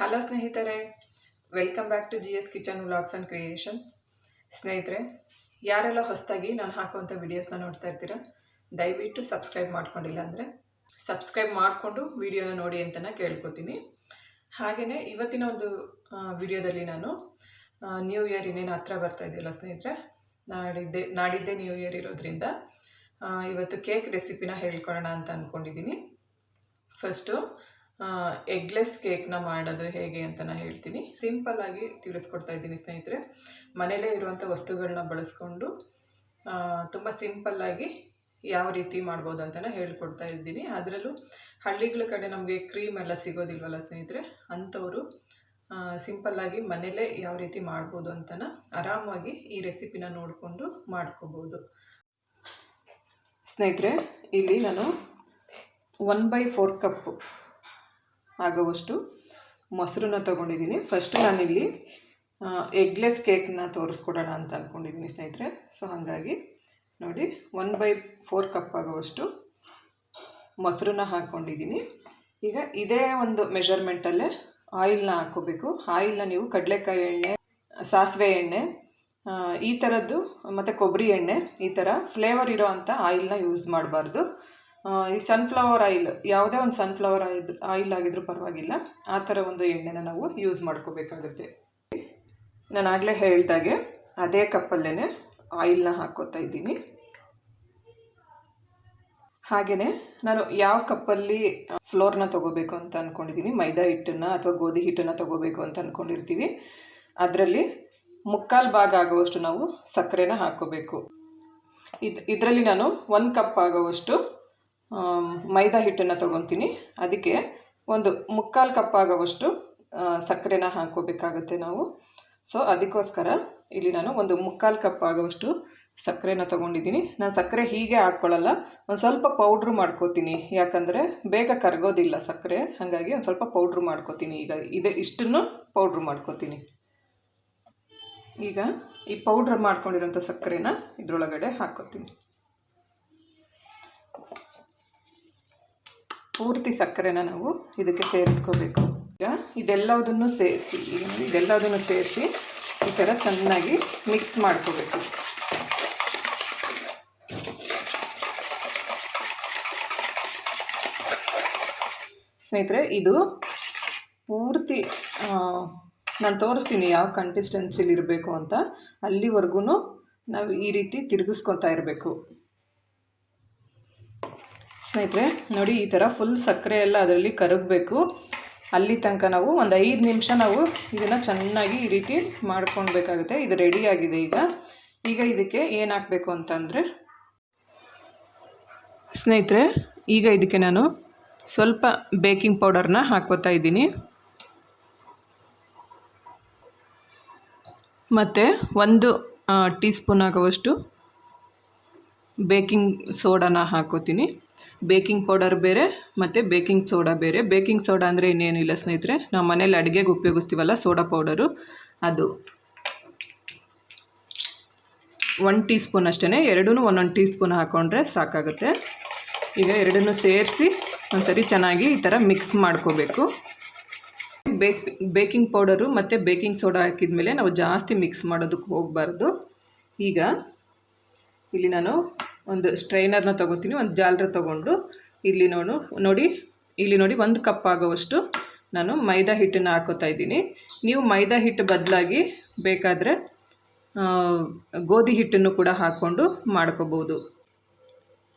Hello ಸ್ನೇಹಿತರೆ welcome back to G S kitchen vlogs and creation ಸ್ನೇಹಿತರೆ, ಯಾರೆಲ್ಲ ಹೊಸದಾಗಿ ನಾನು ಹಾಕುವಂಥ ವೀಡಿಯೋಸ್ನ ನೋಡ್ತಾ ಇರ್ತೀರ, ದಯವಿಟ್ಟು ಸಬ್ಸ್ಕ್ರೈಬ್ ಮಾಡ್ಕೊಂಡಿಲ್ಲ ಅಂದರೆ ಸಬ್ಸ್ಕ್ರೈಬ್ ಮಾಡಿಕೊಂಡು ವೀಡಿಯೋನ ನೋಡಿ ಅಂತಲೇ ಕೇಳ್ಕೊತೀನಿ. ಹಾಗೆಯೇ ಇವತ್ತಿನ ಒಂದು ವಿಡಿಯೋದಲ್ಲಿ ನಾನು ನ್ಯೂ ಇಯರ್ ಇನ್ನೇನು ಹತ್ರ ಬರ್ತಾ ಇದೆಯಲ್ಲ ಸ್ನೇಹಿತರೆ, ನಾಡಿದ್ದೆ, ನಾಡಿದ್ದೇ ನ್ಯೂ ಇಯರ್ ಇರೋದ್ರಿಂದ ಇವತ್ತು ಕೇಕ್ ರೆಸಿಪಿನ ಹೇಳ್ಕೊಳ್ಳೋಣ ಅಂತ ಅಂದ್ಕೊಂಡಿದ್ದೀನಿ ಫಸ್ಟು ಎಗ್ಲೆಸ್ ಕೇಕ್ನ ಮಾಡೋದು ಹೇಗೆ ಅಂತ ನಾನು ಹೇಳ್ತೀನಿ. ಸಿಂಪಲ್ ಆಗಿ ತಿಳಿಸ್ಕೊಡ್ತಾ ಇದ್ದೀನಿ ಸ್ನೇಹಿತರೆ. ಮನೆಯಲ್ಲೇ ಇರುವಂಥ ವಸ್ತುಗಳನ್ನ ಬಳಸ್ಕೊಂಡು ತುಂಬ ಸಿಂಪಲ್ಲಾಗಿ ಯಾವ ರೀತಿ ಮಾಡ್ಬೋದು ಅಂತ ಹೇಳ್ಕೊಡ್ತಾ ಇದ್ದೀನಿ. ಅದರಲ್ಲೂ ಹಳ್ಳಿಗಳ ಕಡೆ ನಮಗೆ ಕ್ರೀಮ್ ಎಲ್ಲ ಸಿಗೋದಿಲ್ವಲ್ಲ ಸ್ನೇಹಿತರೆ? ಅಂಥವರು ಸಿಂಪಲ್ಲಾಗಿ ಮನೇಲೇ ಯಾವ ರೀತಿ ಮಾಡ್ಬೋದು ಅಂತನ ಆರಾಮಾಗಿ ಈ ರೆಸಿಪಿನ ನೋಡಿಕೊಂಡು ಮಾಡ್ಕೋಬೋದು. ಸ್ನೇಹಿತರೆ, ಇಲ್ಲಿ ನಾನು ಒನ್ ಬೈ ಫೋರ್ ಕಪ್ಪು ಆಗುವಷ್ಟು ಮೊಸರನ್ನ ತೊಗೊಂಡಿದ್ದೀನಿ. ಫಸ್ಟು ನಾನಿಲ್ಲಿ ಎಗ್ಲೆಸ್ ಕೇಕ್ನ ತೋರಿಸ್ಕೊಡೋಣ ಅಂತ ಅಂದ್ಕೊಂಡಿದ್ದೀನಿ ಸ್ನೇಹಿತರೆ. ಸೊ ಹಾಗಾಗಿ ನೋಡಿ ಒನ್ ಬೈ ಫೋರ್ ಕಪ್ ಆಗುವಷ್ಟು ಮೊಸರನ್ನ ಹಾಕ್ಕೊಂಡಿದ್ದೀನಿ ಈಗ ಇದೇ ಒಂದು ಮೆಷರ್ಮೆಂಟಲ್ಲೇ ಆಯಿಲ್ನ ಹಾಕ್ಕೋಬೇಕು. ಆಯಿಲ್ನ ನೀವು ಕಡಲೆಕಾಯಿ ಎಣ್ಣೆ, ಸಾಸಿವೆ ಎಣ್ಣೆ ಈ ಥರದ್ದು ಮತ್ತು ಕೊಬ್ಬರಿ ಎಣ್ಣೆ ಈ ಥರ ಫ್ಲೇವರ್ ಇರೋ ಅಂಥ ಆಯಿಲ್ನ ಯೂಸ್ ಮಾಡಬಾರ್ದು. ಈ ಸನ್ಫ್ಲವರ್ ಆಯಿಲ್ ಯಾವುದೇ ಒಂದು ಸನ್ಫ್ಲವರ್ ಆಯಿಲ್ ಆಯಿಲ್ ಆಗಿದ್ರೂ ಪರವಾಗಿಲ್ಲ. ಆ ಥರ ಒಂದು ಎಣ್ಣೆನ ನಾವು ಯೂಸ್ ಮಾಡ್ಕೋಬೇಕಾಗುತ್ತೆ. ನಾನು ಆಗಲೇ ಹೇಳ್ದಾಗೆ ಅದೇ ಕಪ್ಪಲ್ಲೇ ಆಯಿಲ್ನ ಹಾಕ್ಕೋತಾ ಇದ್ದೀನಿ. ಹಾಗೆಯೇ ನಾನು ಯಾವ ಕಪ್ಪಲ್ಲಿ ಫ್ಲೋರ್ನ ತೊಗೋಬೇಕು ಅಂತ ಅಂದ್ಕೊಂಡಿದ್ದೀನಿ ಮೈದಾ ಹಿಟ್ಟನ್ನು ಅಥವಾ ಗೋಧಿ ಹಿಟ್ಟನ್ನು ತೊಗೋಬೇಕು ಅಂತ ಅಂದ್ಕೊಂಡಿರ್ತೀವಿ ಅದರಲ್ಲಿ ಮುಕ್ಕಾಲು ಭಾಗ ಆಗುವಷ್ಟು ನಾವು ಸಕ್ಕರೆನ ಹಾಕ್ಕೋಬೇಕು. ಇದು, ಇದರಲ್ಲಿ ನಾನು ಒಂದು ಕಪ್ ಆಗುವಷ್ಟು ಮೈದಾ ಹಿಟ್ಟನ್ನು ತೊಗೊತೀನಿ. ಅದಕ್ಕೆ ಒಂದು ಮುಕ್ಕಾಲು ಕಪ್ ಆಗುವಷ್ಟು ಆ, ಸಕ್ಕರೆನ ಹಾಕ್ಕೋಬೇಕಾಗುತ್ತೆ ನಾವು. ಸೊ ಅದಕ್ಕೋಸ್ಕರ ಇಲ್ಲಿ ನಾನು ಒಂದು ಮುಕ್ಕಾಲು ಕಪ್ ಆಗುವಷ್ಟು ಸಕ್ಕರೆನ ತೊಗೊಂಡಿದ್ದೀನಿ. ನಾನು ಸಕ್ಕರೆ ಹೀಗೆ ಹಾಕ್ಕೊಳ್ಳಲ್ಲ ಒಂದು ಸ್ವಲ್ಪ ಪೌಡ್ರ್ ಮಾಡ್ಕೋತೀನಿ. ಯಾಕಂದರೆ ಬೇಗ ಕರಗೋದಿಲ್ಲ ಸಕ್ಕರೆ. ಹಾಗಾಗಿ ಒಂದು ಸ್ವಲ್ಪ ಪೌಡ್ರ್ ಮಾಡ್ಕೋತೀನಿ. ಈಗ ಇದೆ ಇಷ್ಟನ್ನು ಪೌಡ್ರ್ ಮಾಡ್ಕೋತೀನಿ. ಈಗ ಈ ಪೌಡ್ರ್ ಮಾಡ್ಕೊಂಡಿರೋಂಥ ಸಕ್ಕರೆನ ಇದರೊಳಗಡೆ ಹಾಕ್ಕೋತೀನಿ. ಪೂರ್ತಿ ಸಕ್ಕರೆನ ನಾವು ಇದಕ್ಕೆ ಸೇರಿಸ್ಕೋಬೇಕು. ಈಗ ಇದೆಲ್ಲದನ್ನು ಸೇರಿಸಿ ಇದೆಲ್ಲದನ್ನು ಸೇರಿಸಿ ಈ ಥರ ಚೆನ್ನಾಗಿ ಮಿಕ್ಸ್ ಮಾಡ್ಕೋಬೇಕು. ಸ್ನೇಹಿತರೆ, ಇದು ಪೂರ್ತಿ ನಾನು ತೋರಿಸ್ತೀನಿ ಯಾವ ಕನ್ಸಿಸ್ಟೆನ್ಸಿಲಿ ಇರಬೇಕು ಅಂತ. ಅಲ್ಲಿವರೆಗೂ ನಾವು ಈ ರೀತಿ ತಿರುಗಿಸ್ಕೊತಾ ಇರಬೇಕು. ಸ್ನೇಹಿತರೆ, ನೋಡಿ ಈ ಥರ ಫುಲ್ ಸಕ್ಕರೆ ಎಲ್ಲ ಅದರಲ್ಲಿ ಕರಗಬೇಕು. ಅಲ್ಲಿ ತನಕ ನಾವು ಒಂದು ಐದು ನಿಮಿಷ ನಾವು ಇದನ್ನು ಚೆನ್ನಾಗಿ ಈ ರೀತಿ ಮಾಡ್ಕೊಳ್ಬೇಕಾಗುತ್ತೆ ಇದು ರೆಡಿ ಆಗಿದೆ ಈಗ. ಈಗ ಇದಕ್ಕೆ ಏನು ಹಾಕಬೇಕು ಅಂತಂದರೆ, ಸ್ನೇಹಿತರೆ, ಈಗ ಇದಕ್ಕೆ ನಾನು ಸ್ವಲ್ಪ ಬೇಕಿಂಗ್ ಪೌಡರ್ನ ಹಾಕೋತಾ ಇದ್ದೀನಿ. ಮತ್ತು ಒಂದು ಟೀ ಸ್ಪೂನ್ ಆಗುವಷ್ಟು ಬೇಕಿಂಗ್ ಸೋಡಾನ ಹಾಕೋತೀನಿ ಬೇಕಿಂಗ್ ಪೌಡರ್ ಬೇರೆ, ಮತ್ತು ಬೇಕಿಂಗ್ ಸೋಡಾ ಬೇರೆ. ಬೇಕಿಂಗ್ ಸೋಡಾ ಅಂದರೆ ಇನ್ನೇನಿಲ್ಲ ಸ್ನೇಹಿತರೆ, ನಾವು ಮನೇಲಿ ಅಡುಗೆಗೆ ಉಪಯೋಗಿಸ್ತೀವಲ್ಲ ಸೋಡಾ ಪೌಡರು. ಅದು ಒನ್ ಟೀ ಸ್ಪೂನ್ ಅಷ್ಟೇ ಎರಡೂ ಒಂದೊಂದು ಟೀ ಸ್ಪೂನ್ ಹಾಕ್ಕೊಂಡ್ರೆ ಸಾಕಾಗುತ್ತೆ. ಈಗ ಎರಡನ್ನೂ ಸೇರಿಸಿ ಒಂದ್ಸರಿ ಚೆನ್ನಾಗಿ ಈ ಥರ ಮಿಕ್ಸ್ ಮಾಡ್ಕೋಬೇಕು. ಬೇಕ್, ಬೇಕಿಂಗ್ ಪೌಡರು ಮತ್ತು ಬೇಕಿಂಗ್ ಸೋಡಾ ಹಾಕಿದ ಮೇಲೆ ನಾವು ಜಾಸ್ತಿ ಮಿಕ್ಸ್ ಮಾಡೋದಕ್ಕೆ ಹೋಗಬಾರ್ದು. ಈಗ ಇಲ್ಲಿ ನಾನು ಒಂದು ಸ್ಟ್ರೈನರ್ನ ತೊಗೋತೀನಿ, ಒಂದು ಜಾಲರ ತೊಗೊಂಡು. ಇಲ್ಲಿ ನೋಡು, ನೋಡಿ, ಇಲ್ಲಿ ನೋಡಿ ಒಂದು ಕಪ್ ಆಗೋವಷ್ಟು ನಾನು ಮೈದಾ ಹಿಟ್ಟನ್ನು ಹಾಕೋತಾ ಇದ್ದೀನಿ. ನೀವು ಮೈದಾ ಹಿಟ್ಟು ಬದಲಾಗಿ ಬೇಕಾದರೆ ಗೋಧಿ ಹಿಟ್ಟನ್ನು ಕೂಡ ಹಾಕ್ಕೊಂಡು ಮಾಡ್ಕೋಬೋದು.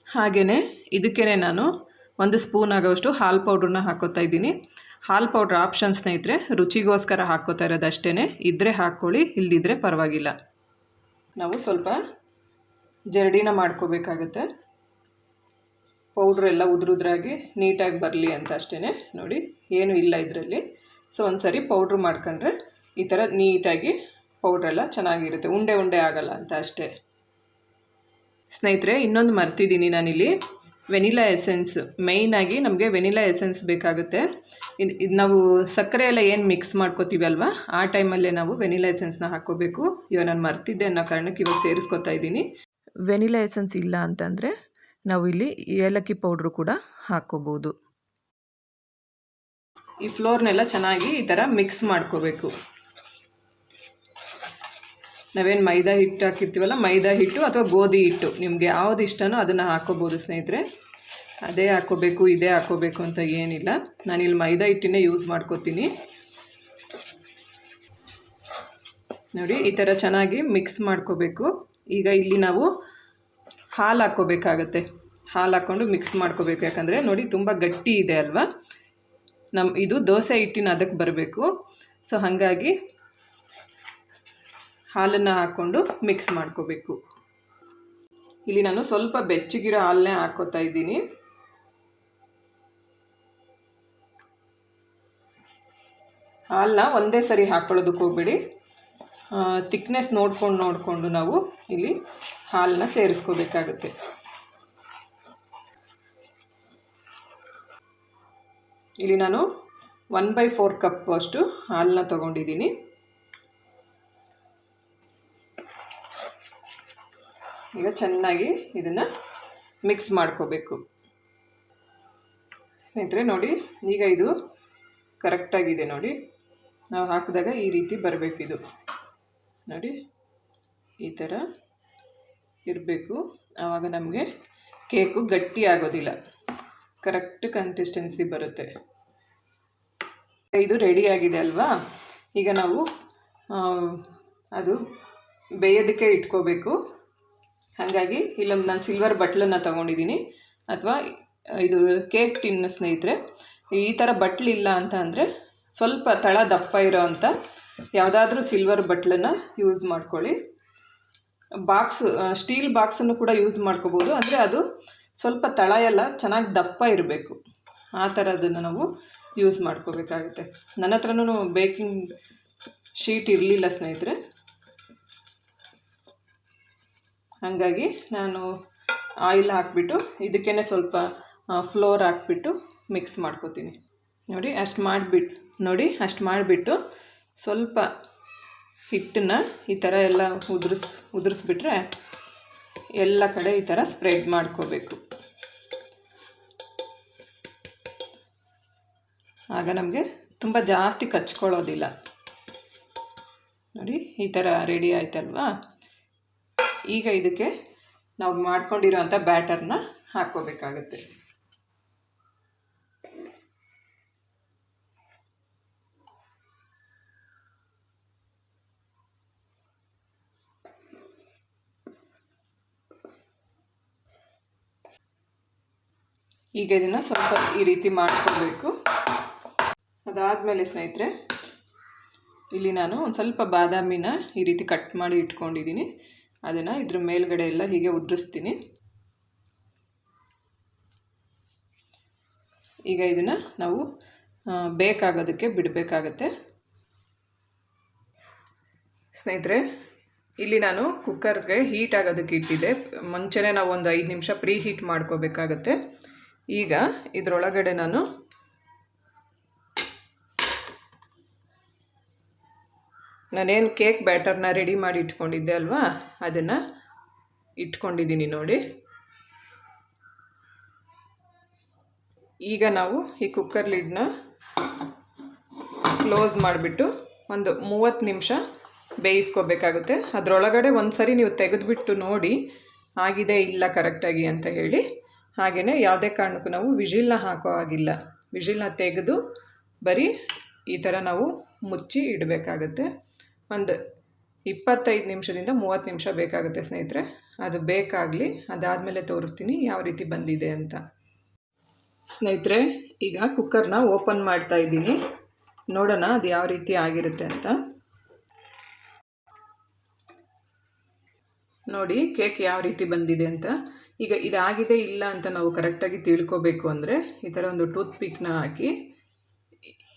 ಹಾಗೆಯೇ ಇದಕ್ಕೇ ನಾನು ಒಂದು ಸ್ಪೂನ್ ಆಗೋವಷ್ಟು ಹಾಲು ಪೌಡ್ರನ್ನ ಹಾಕೋತಾ ಇದ್ದೀನಿ. ಹಾಲು ಪೌಡ್ರ್ ಆಪ್ಷನ್ ಸ್ನೇಹಿತರೆ ರುಚಿಗೋಸ್ಕರ ಹಾಕ್ಕೋತಾ ಇರೋದು ಅಷ್ಟೇ ಇದ್ದರೆ ಹಾಕ್ಕೊಳ್ಳಿ ಇಲ್ಲದಿದ್ದರೆ ಪರವಾಗಿಲ್ಲ. ನಾವು ಸ್ವಲ್ಪ ಜರಡಿನ ಮಾಡ್ಕೋಬೇಕಾಗತ್ತೆ. ಪೌಡ್ರ್ ಎಲ್ಲ ಉದುರುದ್ರಾಗಿ ನೀಟಾಗಿ ಬರಲಿ ಅಂತ ಅಷ್ಟೇ ನೋಡಿ, ಏನೂ ಇಲ್ಲ ಇದರಲ್ಲಿ. ಸೊ ಒಂದು ಸರಿ ಪೌಡ್ರ್ ಮಾಡ್ಕೊಂಡ್ರೆ ಈ ಥರ ನೀಟಾಗಿ ಪೌಡ್ರೆಲ್ಲ ಚೆನ್ನಾಗಿರುತ್ತೆ. ಉಂಡೆ ಉಂಡೆ ಆಗಲ್ಲ ಅಂತ ಅಷ್ಟೇ. ಸ್ನೇಹಿತರೆ, ಇನ್ನೊಂದು ಮರ್ತಿದ್ದೀನಿ ನಾನಿಲ್ಲಿ. Vanilla essence. ಮೇಯ್ನಾಗಿ ನಮಗೆ ವೆನಿಲಾ ಎಸೆನ್ಸ್ ಬೇಕಾಗುತ್ತೆ. ಇದು ಇದು ನಾವು ಸಕ್ಕರೆ ಎಲ್ಲ ಏನು ಮಿಕ್ಸ್ ಮಾಡ್ಕೋತೀವಿ ಅಲ್ವಾ? ಆ ಟೈಮಲ್ಲೇ ನಾವು ವೆನಿಲಾ ಎಸೆನ್ಸ್ನ ಹಾಕ್ಕೋಬೇಕು. ಇವಾಗ ನಾನು ಮರ್ತಿದ್ದೆ ಅನ್ನೋ ಕಾರಣಕ್ಕೆ ಇವಾಗ ಸೇರಿಸ್ಕೊತಾ ಇದ್ದೀನಿ. ವೆನಿಲಾ ಎಸೆನ್ಸ್ ಇಲ್ಲ ಅಂತಂದರೆ ನಾವು ಇಲ್ಲಿ ಏಲಕ್ಕಿ ಪೌಡ್ರು ಕೂಡ ಹಾಕ್ಕೋಬೋದು ಈ ಫ್ಲೋರ್ನೆಲ್ಲ ಚೆನ್ನಾಗಿ ಈ ಥರ ಮಿಕ್ಸ್ ಮಾಡ್ಕೋಬೇಕು. ನಾವೇನು ಮೈದಾ ಹಿಟ್ಟು ಹಾಕಿರ್ತೀವಲ್ಲ, ಮೈದಾ ಹಿಟ್ಟು ಅಥವಾ ಗೋಧಿ ಹಿಟ್ಟು, ನಿಮಗೆ ಯಾವ್ದು ಇಷ್ಟನೋ ಅದನ್ನು ಹಾಕೋಬೋದು ಸ್ನೇಹಿತರೆ. ಅದೇ ಹಾಕೋಬೇಕು, ಇದೇ ಹಾಕೋಬೇಕು ಅಂತ ಏನಿಲ್ಲ. ನಾನಿಲ್ಲಿ ಮೈದಾ ಹಿಟ್ಟಿನೇ ಯೂಸ್ ಮಾಡ್ಕೋತೀನಿ. ನೋಡಿ, ಈ ಥರ ಚೆನ್ನಾಗಿ ಮಿಕ್ಸ್ ಮಾಡ್ಕೋಬೇಕು. ಈಗ ಇಲ್ಲಿ ನಾವು ಹಾಲು ಹಾಕ್ಕೋಬೇಕಾಗತ್ತೆ. ಹಾಲು ಹಾಕ್ಕೊಂಡು ಮಿಕ್ಸ್ ಮಾಡ್ಕೋಬೇಕು. ಯಾಕಂದರೆ ನೋಡಿ ತುಂಬ ಗಟ್ಟಿ ಇದೆ ಅಲ್ವಾ? ನಮ್ಮ ಇದು ದೋಸೆ ಹಿಟ್ಟಿನ ಅದಕ್ಕೆ ಬರಬೇಕು. ಸೊ ಹಾಗಾಗಿ ಹಾಲನ್ನು ಹಾಕ್ಕೊಂಡು ಮಿಕ್ಸ್ ಮಾಡ್ಕೋಬೇಕು. ಇಲ್ಲಿ ನಾನು ಸ್ವಲ್ಪ ಬೆಚ್ಚಗಿರೋ ಹಾಲನ್ನೇ ಹಾಕ್ಕೋತಾ ಇದ್ದೀನಿ. ಹಾಲನ್ನ ಒಂದೇ ಸರಿ ಹಾಕ್ಕೊಳ್ಳೋದಕ್ಕೆ ಹೋಗ್ಬೇಡಿ. ತಿಕ್ನೆಸ್ ನೋಡ್ಕೊಂಡು ನೋಡಿಕೊಂಡು ನಾವು ಇಲ್ಲಿ ಹಾಲನ್ನ ಸೇರಿಸ್ಕೋಬೇಕಾಗುತ್ತೆ. ಇಲ್ಲಿ ನಾನು ಒನ್ ಬೈ ಫೋರ್ ಕಪ್ ಅಷ್ಟು ಹಾಲನ್ನ ತಗೊಂಡಿದ್ದೀನಿ. ಈಗ ಚೆನ್ನಾಗಿ ಇದನ್ನು ಮಿಕ್ಸ್ ಮಾಡ್ಕೋಬೇಕು. ಸ್ನೇಹಿತರೆ, ನೋಡಿ, ಈಗ ಇದು ಕರೆಕ್ಟಾಗಿದೆ ನೋಡಿ. ನಾವು ಹಾಕಿದಾಗ ಈ ರೀತಿ ಬರಬೇಕಿದು. ನೋಡಿ, ಈ ಥರ ಇರಬೇಕು. ಆವಾಗ ನಮಗೆ ಕೇಕು ಗಟ್ಟಿ ಆಗೋದಿಲ್ಲ. ಕರೆಕ್ಟ್ ಕನ್ಸಿಸ್ಟೆನ್ಸಿ ಬರುತ್ತೆ. ಇದು ರೆಡಿ ಆಗಿದೆ ಅಲ್ವಾ? ಈಗ ನಾವು ಅದು ಬೇಯೋದಕ್ಕೆ ಇಟ್ಕೋಬೇಕು. ಹಾಗಾಗಿ ಇಲ್ಲೊಂದು ನಾನು ಸಿಲ್ವರ್ ಬಟ್ಲನ್ನು ತೊಗೊಂಡಿದ್ದೀನಿ. ಅಥವಾ ಇದು ಕೇಕ್ ಟಿನ್ ಸ್ನೇಹಿತರೆ, ಈ ಥರ ಬಟ್ಲಿಲ್ಲ ಅಂತ ಅಂದರೆ ಸ್ವಲ್ಪ ತಳ ದಪ್ಪ ಇರೋ ಅಂಥ ಯಾವುದಾದ್ರೂ ಸಿಲ್ವರ್ ಬಟ್ಲನ್ನು ಯೂಸ್ ಮಾಡ್ಕೊಳ್ಳಿ. ಬಾಕ್ಸ್ ಸ್ಟೀಲ್ ಬಾಕ್ಸನ್ನು ಕೂಡ ಯೂಸ್ ಮಾಡ್ಕೋಬೋದು. ಅಂದರೆ ಅದು ಸ್ವಲ್ಪ ತಳ ಎಲ್ಲ ಚೆನ್ನಾಗಿ ದಪ್ಪ ಇರಬೇಕು. ಆ ಥರದನ್ನು ನಾವು ಯೂಸ್ ಮಾಡ್ಕೋಬೇಕಾಗುತ್ತೆ. ನನ್ನ ಹತ್ರನೂ ಬೇಕಿಂಗ್ ಶೀಟ್ ಇರಲಿಲ್ಲ ಸ್ನೇಹಿತರೆ. ಹಾಗಾಗಿ ನಾನು ಆಯಿಲ್ ಹಾಕ್ಬಿಟ್ಟು ಇದಕ್ಕೇ ಸ್ವಲ್ಪ ಫ್ಲೋರ್ ಹಾಕ್ಬಿಟ್ಟು ಮಿಕ್ಸ್ ಮಾಡ್ಕೋತೀನಿ. ನೋಡಿ, ಅಷ್ಟು ಮಾಡಿಬಿಟ್ಟು ನೋಡಿ, ಅಷ್ಟು ಮಾಡಿಬಿಟ್ಟು ಸ್ವಲ್ಪ ಹಿಟ್ಟನ್ನು ಈ ಥರ ಎಲ್ಲ ಉದುರಿಸ್, ಉದುರಿಸ್ಬಿಟ್ರೆ ಎಲ್ಲ ಕಡೆ ಈ ಥರ ಸ್ಪ್ರೆಡ್ ಮಾಡ್ಕೋಬೇಕು. ಆಗ ನಮಗೆ ತುಂಬ ಜಾಸ್ತಿ ಕಚ್ಕೊಳ್ಳೋದಿಲ್ಲ. ನೋಡಿ, ಈ ಥರ ರೆಡಿ ಆಯ್ತಲ್ವಾ? ಈಗ ಇದಕ್ಕೆ ನಾವು ಮಾಡ್ಕೊಂಡಿರೋಂಥ ಬ್ಯಾಟರ್ನ ಹಾಕ್ಕೋಬೇಕಾಗತ್ತೆ. ಈಗ ಇದನ್ನು ಸ್ವಲ್ಪ ಈ ರೀತಿ ಮಾಡ್ಕೋಬೇಕು. ಅದಾದಮೇಲೆ ಸ್ನೇಹಿತರೆ, ಇಲ್ಲಿ ನಾನು ಒಂದು ಸ್ವಲ್ಪ ಬಾದಾಮಿನ ಈ ರೀತಿ ಕಟ್ ಮಾಡಿ ಇಟ್ಕೊಂಡಿದ್ದೀನಿ. ಅದನ್ನು ಇದ್ರ ಮೇಲ್ಗಡೆ ಎಲ್ಲ ಹೀಗೆ ಉದುರಿಸ್ತೀನಿ. ಈಗ ಇದನ್ನು ನಾವು ಬೇಕಾಗೋದಕ್ಕೆ ಬಿಡಬೇಕಾಗತ್ತೆ. ಸ್ನೇಹಿತರೆ, ಇಲ್ಲಿ ನಾನು ಕುಕ್ಕರ್ಗೆ ಹೀಟ್ ಆಗೋದಕ್ಕೆ ಇಟ್ಟಿದ್ದೆ. ಮುಂಚೆನೇ ನಾವು ಒಂದು ಐದು ನಿಮಿಷ ಪ್ರೀ ಹೀಟ್ ಮಾಡ್ಕೋಬೇಕಾಗತ್ತೆ. ಈಗ ಇದರೊಳಗಡೆ ನಾನು ನಾನೇನು ಕೇಕ್ ಬ್ಯಾಟರ್ನ ರೆಡಿ ಮಾಡಿ ಇಟ್ಕೊಂಡಿದ್ದೆ ಅಲ್ವಾ? ಅದನ್ನು ಇಟ್ಕೊಂಡಿದ್ದೀನಿ ನೋಡಿ. ಈಗ ನಾವು ಈ ಕುಕ್ಕರ್ ಲಿಡ್ನ ಕ್ಲೋಸ್ ಮಾಡಿಬಿಟ್ಟು ಒಂದು ಮೂವತ್ತು ನಿಮಿಷ ಬೇಯಿಸ್ಕೋಬೇಕಾಗುತ್ತೆ. ಅದರೊಳಗಡೆ ಒಂದು ಸರಿ ನೀವು ತೆಗೆದುಬಿಟ್ಟು ನೋಡಿ, ಆಗಿದೆ ಇಲ್ಲ ಕರೆಕ್ಟಾಗಿ ಅಂತ ಹೇಳಿ. ಹಾಗೆಯೇ ಯಾವುದೇ ಕಾರಣಕ್ಕೂ ನಾವು ವಿಜಿಲ್ನ ಹಾಕೋ ಹಾಗಿಲ್ಲ. ವಿಜಿಲ್ನ ತೆಗೆದು ಬರೀ ಈ ಥರ ನಾವು ಮುಚ್ಚಿ ಇಡಬೇಕಾಗತ್ತೆ. ಒಂದು ಇಪ್ಪತ್ತೈದು ನಿಮಿಷದಿಂದ ಮೂವತ್ತು ನಿಮಿಷ ಬೇಕಾಗುತ್ತೆ ಸ್ನೇಹಿತರೆ. ಅದು ಬೇಕಾಗಲಿ, ಅದಾದಮೇಲೆ ತೋರಿಸ್ತೀನಿ ಯಾವ ರೀತಿ ಬಂದಿದೆ ಅಂತ. ಸ್ನೇಹಿತರೆ, ಈಗ ಕುಕ್ಕರ್ನ ಓಪನ್ ಮಾಡ್ತಾ ಇದ್ದೀನಿ. ನೋಡೋಣ ಅದು ಯಾವ ರೀತಿ ಆಗಿರುತ್ತೆ ಅಂತ. ನೋಡಿ, ಕೇಕ್ ಯಾವ ರೀತಿ ಬಂದಿದೆ ಅಂತ. ಈಗ ಇದಾಗಿದೆ ಇಲ್ಲ ಅಂತ ನಾವು ಕರೆಕ್ಟಾಗಿ ತಿಳ್ಕೋಬೇಕು ಅಂದರೆ ಈ ಥರ ಒಂದು ಟೂತ್ ಪಿಕ್ನ ಹಾಕಿ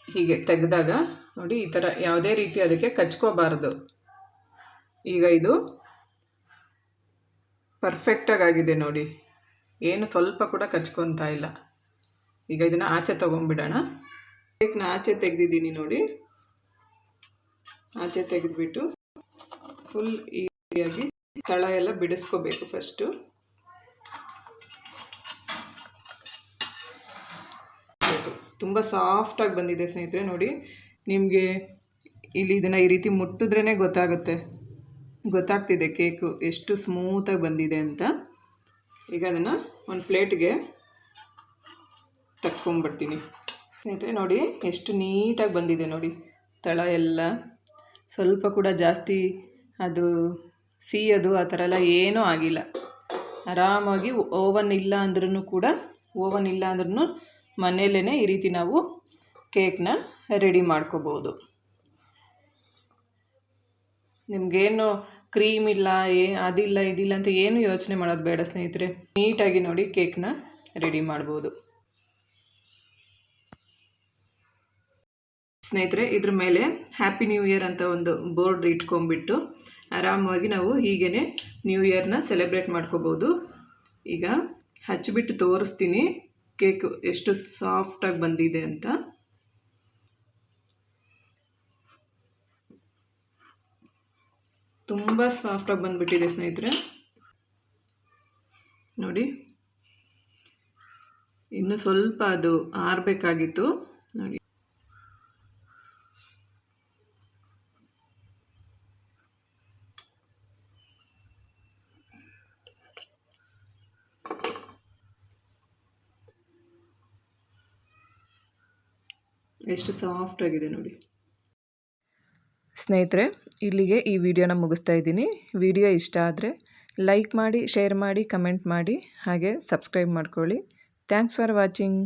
ಹೀಗೆ ತೆಗೆದಾಗ ನೋಡಿ ಈ ಥರ ಯಾವುದೇ ರೀತಿ ಅದಕ್ಕೆ ಕಚ್ಕೋಬಾರ್ದು. ಈಗ ಇದು ಪರ್ಫೆಕ್ಟಾಗಿ ಆಗಿದೆ ನೋಡಿ. ಏನು ಸ್ವಲ್ಪ ಕೂಡ ಕಚ್ಕೊತಾ ಇಲ್ಲ. ಈಗ ಇದನ್ನು ಆಚೆ ತೊಗೊಂಬಿಡೋಣ ಕೇಕ್ನ ಆಚೆ ತೆಗೆದಿದ್ದೀನಿ ನೋಡಿ. ಆಚೆ ತೆಗೆದುಬಿಟ್ಟು ಫುಲ್ ಈಸಿಯಾಗಿ ತಳ ಎಲ್ಲ ಬಿಡಿಸ್ಕೋಬೇಕು ಫಸ್ಟು ತುಂಬ ಸಾಫ್ಟಾಗಿ ಬಂದಿದೆ ಸ್ನೇಹಿತರೆ ನೋಡಿ. ನಿಮಗೆ ಇಲ್ಲಿ ಇದನ್ನು ಈ ರೀತಿ ಮುಟ್ಟಿದ್ರೇ ಗೊತ್ತಾಗುತ್ತೆ. ಗೊತ್ತಾಗ್ತಿದೆ ಕೇಕು ಎಷ್ಟು ಸ್ಮೂತಾಗಿ ಬಂದಿದೆ ಅಂತ. ಈಗ ಅದನ್ನು ಒಂದು ಪ್ಲೇಟ್ಗೆ ತಕ್ಕೊಂಬಿಡ್ತೀನಿ ಸ್ನೇಹಿತರೆ ನೋಡಿ ಎಷ್ಟು ನೀಟಾಗಿ ಬಂದಿದೆ ನೋಡಿ. ತಳ ಎಲ್ಲ. ಸ್ವಲ್ಪ ಕೂಡ ಜಾಸ್ತಿ ಅದು ಸಿಹಿಯದು ಆ ಥರ ಎಲ್ಲ ಏನೂ ಆಗಿಲ್ಲ. ಆರಾಮಾಗಿ ಓವನ್ ಇಲ್ಲ ಅಂದ್ರೂ ಕೂಡ ಓವನ್ ಇಲ್ಲ ಅಂದ್ರೂ ಮನೆಯಲ್ಲೇ ಈ ರೀತಿ ನಾವು ಕೇಕ್ನ ರೆಡಿ ಮಾಡ್ಕೋಬೋದು. ನಿಮಗೇನು ಕ್ರೀಮ್ ಇಲ್ಲ ಏ, ಅದಿಲ್ಲ, ಇದಿಲ್ಲ ಅಂತ ಏನು ಯೋಚನೆ ಮಾಡೋದು ಬೇಡ ಸ್ನೇಹಿತರೆ. ನೀಟಾಗಿ ನೋಡಿ ಕೇಕ್ನ ರೆಡಿ ಮಾಡ್ಬೋದು. ಸ್ನೇಹಿತರೆ, ಇದ್ರ ಮೇಲೆ ಹ್ಯಾಪಿ ನ್ಯೂ ಇಯರ್ ಅಂತ ಒಂದು ಬೋರ್ಡ್ ಇಟ್ಕೊಂಡ್ಬಿಟ್ಟು ಆರಾಮವಾಗಿ ನಾವು ಹೀಗೇ ನ್ಯೂ ಇಯರ್ನ ಸೆಲೆಬ್ರೇಟ್ ಮಾಡ್ಕೋಬೋದು. ಈಗ ಹಚ್ಚಿಬಿಟ್ಟು ತೋರಿಸ್ತೀನಿ. ಕೇಕ್ ಎಷ್ಟು ಸಾಫ್ಟಾಗಿ ಬಂದಿದೆ ಅಂತ. ತುಂಬ ಸಾಫ್ಟಾಗಿ ಬಂದುಬಿಟ್ಟಿದೆ ಸ್ನೇಹಿತರೆ. ನೋಡಿ ಇನ್ನು ಸ್ವಲ್ಪ ಅದು ಆರಬೇಕಾಗಿತ್ತು ನೋಡಿ ಎಷ್ಟು ಸಾಫ್ಟ್ ಆಗಿದೆ ನೋಡಿ. ಸ್ನೇಹಿತರೆ, ಇಲ್ಲಿಗೆ ಈ ವಿಡಿಯೋನ ಮುಗಿಸ್ತಾ ಇದ್ದೀನಿ. ವಿಡಿಯೋ ಇಷ್ಟ ಆದರೆ ಲೈಕ್ ಮಾಡಿ ಶೇರ್ ಮಾಡಿ ಕಮೆಂಟ್ ಮಾಡಿ, ಹಾಗೆ ಸಬ್ಸ್ಕ್ರೈಬ್ ಮಾಡ್ಕೊಳ್ಳಿ. Thanks for watching